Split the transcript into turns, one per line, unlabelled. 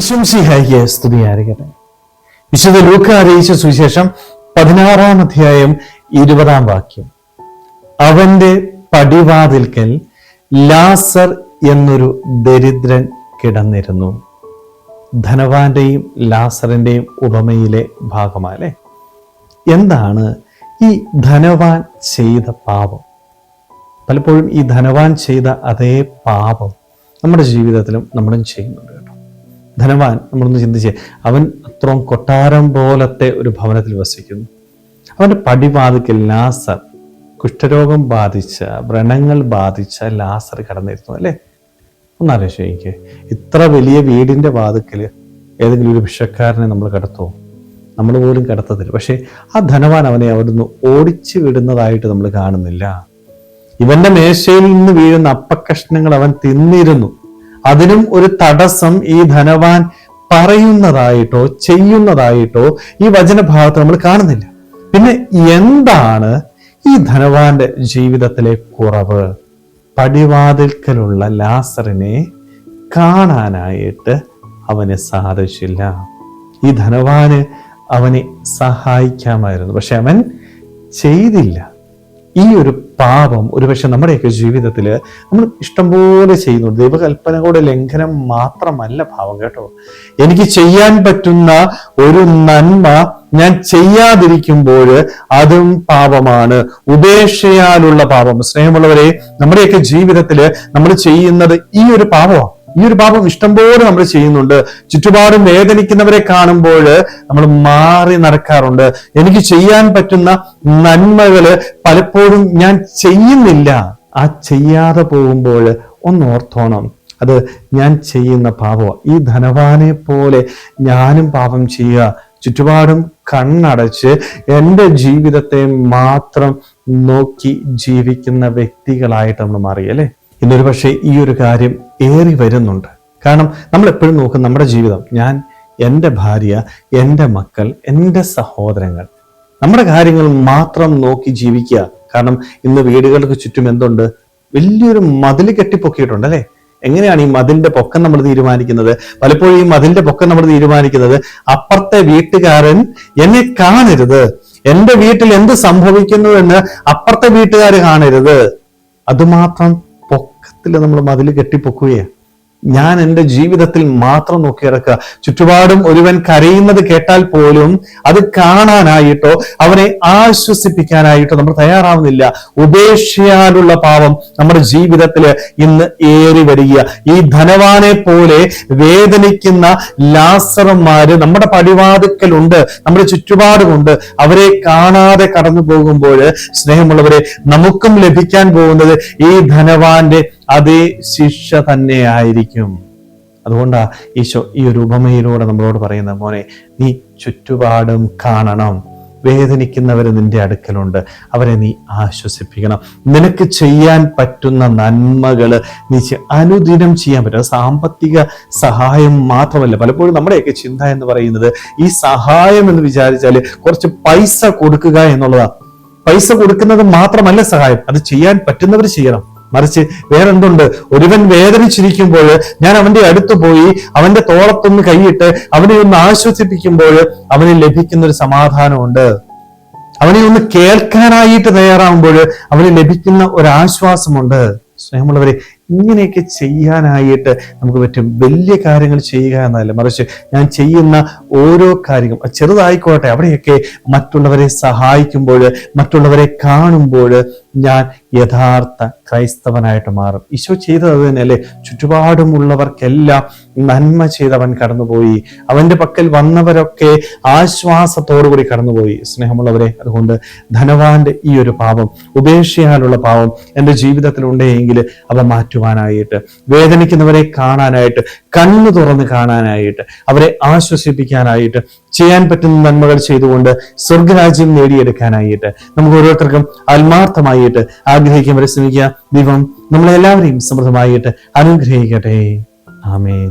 വിശംസിഹായിക്ക് സ്തുതിയായിരിക്കട്ടെ വിശുദ്ധ ലൂക്ക അറിയിച്ച സുവിശേഷം പതിനാറാം അധ്യായം ഇരുപതാം വാക്യം. അവന്റെ പടിവാതിൽക്കൽ ലാസർ എന്നൊരു ദരിദ്രൻ കിടന്നിരുന്നു. ധനവാന്റെയും ലാസറിന്റെയും ഉപമയിലെ ഭാഗമല്ലേ എന്താണ് ഈ ധനവാൻ ചെയ്ത പാപം? പലപ്പോഴും ഈ ധനവാൻ ചെയ്ത അതേ പാപം നമ്മുടെ ജീവിതത്തിലും നമ്മളും ചെയ്യുന്നുണ്ട്. ധനവാൻ നമ്മളൊന്ന് ചിന്തിച്ച് അവൻ അത്രയും കൊട്ടാരം പോലത്തെ ഒരു ഭവനത്തിൽ വസിക്കുന്നു. അവന്റെ പടിവാതിക്കൽ ലാസർ കുഷ്ഠരോഗം ബാധിച്ച വ്രണങ്ങൾ ബാധിച്ച ലാസർ കടന്നിരുന്നു അല്ലേ? ഒന്നാലോചിച്ച് എനിക്ക് ഇത്ര വലിയ വീടിന്റെ വാതിക്കൽ ഏതെങ്കിലും ഒരു ഭിക്ഷക്കാരനെ നമ്മൾ കടത്തോ? നമ്മൾ പോലും കടത്തത്തില്ല. പക്ഷേ ആ ധനവാൻ അവനെ അവിടുന്ന് ഓടിച്ചു വിടുന്നതായിട്ട് നമ്മൾ കാണുന്നില്ല. ഇവന്റെ മേശയിൽ നിന്ന് വീഴുന്ന അപ്പക്കഷ്ണങ്ങൾ അവൻ തിന്നിരുന്നു. അതിനും ഒരു തടസ്സം ഈ ധനവാൻ പറയുന്നതായിട്ടോ ചെയ്യുന്നതായിട്ടോ ഈ വചനഭാഗത്ത് നമ്മൾ കാണുന്നില്ല. പിന്നെ എന്താണ് ഈ ധനവാന്റെ ജീവിതത്തിലെ കുറവ്? പടിവാതിൽക്കലുള്ള ലാസറിനെ കാണാനായിട്ട് അവന് സാധിച്ചില്ല. ഈ ധനവാന് അവനെ സഹായിക്കാമായിരുന്നു. പക്ഷെ അവൻ ചെയ്തില്ല. ഈ ഒരു പാപം ഒരുപക്ഷെ നമ്മുടെയൊക്കെ ജീവിതത്തിൽ നമ്മൾ ഇഷ്ടംപോലെ ചെയ്യുന്നു. ദൈവകൽപ്പനകളുടെ ലംഘനം മാത്രമല്ല ഭാവം കേട്ടോ. എനിക്ക് ചെയ്യാൻ പറ്റുന്ന ഒരു നന്മ ഞാൻ ചെയ്യാതിരിക്കുമ്പോൾ അതും പാപമാണ്. ഉപേക്ഷയാലുള്ള പാപം. സ്നേഹമുള്ളവരെ നമ്മുടെയൊക്കെ ജീവിതത്തിൽ നമ്മൾ ചെയ്യുന്നത് ഈ ഒരു പാപമാണ് ഈ ഒരു പാപം ഇഷ്ടംപോലെ നമ്മൾ ചെയ്യുന്നുണ്ട്. ചുറ്റുപാടും വേദനിക്കുന്നവരെ കാണുമ്പോൾ നമ്മൾ മാറി നടക്കാറുണ്ട്. എനിക്ക് ചെയ്യാൻ പറ്റുന്ന നന്മകൾ പലപ്പോഴും ഞാൻ ചെയ്യുന്നില്ല. ആ ചെയ്യാതെ പോകുമ്പോൾ ഒന്ന് ഓർത്തോണം. അത് ഞാൻ ചെയ്യുന്ന പാപമാണ് ഈ ധനവാനെ പോലെ ഞാനും പാപം ചെയ്യുക. ചുറ്റുപാടും കണ്ണടച്ച് എന്റെ ജീവിതത്തെ മാത്രം നോക്കി ജീവിക്കുന്ന വ്യക്തികളായിട്ട് നമ്മൾ മാറി അല്ലേ ഇന്നൊരു പക്ഷേ ഈ ഒരു കാര്യം ഏറി വരുന്നുണ്ട്. കാരണം നമ്മൾ എപ്പോഴും നോക്കും നമ്മുടെ ജീവിതം ഞാൻ എന്റെ ഭാര്യ എന്റെ മക്കൾ എന്റെ സഹോദരങ്ങൾ. നമ്മുടെ കാര്യങ്ങൾ മാത്രം നോക്കി ജീവിക്കുക. കാരണം ഇന്ന് വീടുകൾക്ക് ചുറ്റും എന്തുണ്ട്? വലിയൊരു മതിൽ കെട്ടിപ്പൊക്കിയിട്ടുണ്ട് അല്ലേ? എങ്ങനെയാണ് ഈ മതിലിന്റെ പൊക്കം നമ്മൾ തീരുമാനിക്കുന്നത്? പലപ്പോഴും ഈ മതിലിന്റെ പൊക്കം നമ്മൾ തീരുമാനിക്കുന്നത് അപ്പുറത്തെ വീട്ടുകാരൻ എന്നെ കാണരുത്. എന്റെ വീട്ടിൽ എന്ത് സംഭവിക്കുന്നു എന്ന് അപ്പുറത്തെ വീട്ടുകാർ കാണരുത്. അതുമാത്രം പൊക്കത്തിൽ നമ്മൾ മതിൽ കെട്ടിപ്പൊക്കുകയാണ്. ഞാൻ എന്റെ ജീവിതത്തിൽ മാത്രം നോക്കി കിടക്കുക ചുറ്റുപാടും ഒരുവൻ കരയുന്നത് കേട്ടാൽ പോലും അത് കാണാനായിട്ടോ അവനെ ആശ്വസിപ്പിക്കാനായിട്ടോ നമ്മൾ തയ്യാറാവുന്നില്ല. ഉപേക്ഷയാലുള്ള പാവം നമ്മുടെ ജീവിതത്തിൽ ഇന്ന് ഏറി വരിക. ഈ ധനവാനെ പോലെ വേദനിക്കുന്ന ലാസറന്മാര് നമ്മുടെ പടിവാതുക്കലുണ്ട് നമ്മുടെ ചുറ്റുപാടുമുണ്ട്. അവരെ കാണാതെ കടന്നു പോകുമ്പോൾ സ്നേഹമുള്ളവരെ നമുക്കും ലഭിക്കാൻ പോകുന്നത് ഈ ധനവാന്റെ അതേ ശിക്ഷ തന്നെയായിരിക്കും. അതുകൊണ്ടാ ഈശോ ഈ ഒരു ഉപമയിലൂടെ നമ്മളോട് പറയുന്ന മോനെ നീ ചുറ്റുപാടും കാണണം. വേദനിക്കുന്നവർ നിന്റെ അടുക്കലുണ്ട്. അവരെ നീ ആശ്വസിപ്പിക്കണം. നിനക്ക് ചെയ്യാൻ പറ്റുന്ന നന്മകൾ നീ അനുദിനം ചെയ്യാൻ പറ്റും. സാമ്പത്തിക സഹായം മാത്രമല്ല. പലപ്പോഴും നമ്മുടെയൊക്കെ ചിന്ത എന്ന് പറയുന്നത് ഈ സഹായം എന്ന് വിചാരിച്ചാൽ കുറച്ച് പൈസ കൊടുക്കുക എന്നുള്ളതാണ് പൈസ കൊടുക്കുന്നത് മാത്രമല്ല സഹായം. അത് ചെയ്യാൻ പറ്റുന്നവർ ചെയ്യണം. മറിച്ച് വേറെന്തുണ്ട്? ഒരുവൻ വേദനിച്ചിരിക്കുമ്പോൾ ഞാൻ അവന്റെ അടുത്ത് പോയി അവന്റെ തോളത്തൊന്ന് കൈയിട്ട് അവനെ ഒന്ന് ആശ്വസിപ്പിക്കുമ്പോൾ അവന് ലഭിക്കുന്ന ഒരു സമാധാനമുണ്ട്. അവനെ ഒന്ന് കേൾക്കാനായിട്ട് തയ്യാറാവുമ്പോൾ അവന് ലഭിക്കുന്ന ഒരു ആശ്വാസമുണ്ട് സ്നേഹമുള്ളവരെ ഇങ്ങനെയൊക്കെ ചെയ്യാനായിട്ട് നമുക്ക് പറ്റും. വലിയ കാര്യങ്ങൾ ചെയ്യുക എന്നല്ല. മറിച്ച് ഞാൻ ചെയ്യുന്ന ഓരോ കാര്യങ്ങളും ചെറുതായിക്കോട്ടെ അവിടെയൊക്കെ മറ്റുള്ളവരെ സഹായിക്കുമ്പോൾ മറ്റുള്ളവരെ കാണുമ്പോൾ ഞാൻ യഥാർത്ഥ ക്രൈസ്തവനായിട്ട് മാറും. ഈശോ ചെയ്തത് തന്നെയല്ലേ? ചുറ്റുപാടുമുള്ളവർക്കെല്ലാം നന്മ ചെയ്തവൻ കടന്നുപോയി. അവന്റെ പക്കൽ വന്നവരൊക്കെ ആശ്വാസത്തോടുകൂടി കടന്നുപോയി. സ്നേഹമുള്ളവരെ അതുകൊണ്ട് ധനവാന്റെ ഈ ഒരു പാപം ഉപേക്ഷയാനുള്ള പാപം എന്റെ ജീവിതത്തിലുണ്ടെങ്കിൽ അവ മാറ്റുവാനായിട്ട് വേദനിക്കുന്നവരെ കാണാനായിട്ട് കണ്ണു തുറന്ന് കാണാനായിട്ട് അവരെ ആശ്വസിപ്പിക്കാനായിട്ട് ചെയ്യാൻ പറ്റുന്ന നന്മകൾ ചെയ്തുകൊണ്ട് സ്വർഗരാജ്യം നേടിയെടുക്കാനായിട്ട് നമുക്ക് ഓരോരുത്തർക്കും ആത്മാർത്ഥമായിട്ട് ആഗ്രഹിക്കാൻ പരിശ്രമിക്കുക. ദൈവം നമ്മളെല്ലാവരെയും സമൃദ്ധമായിട്ട് അനുഗ്രഹിക്കട്ടെ. ആമേൻ.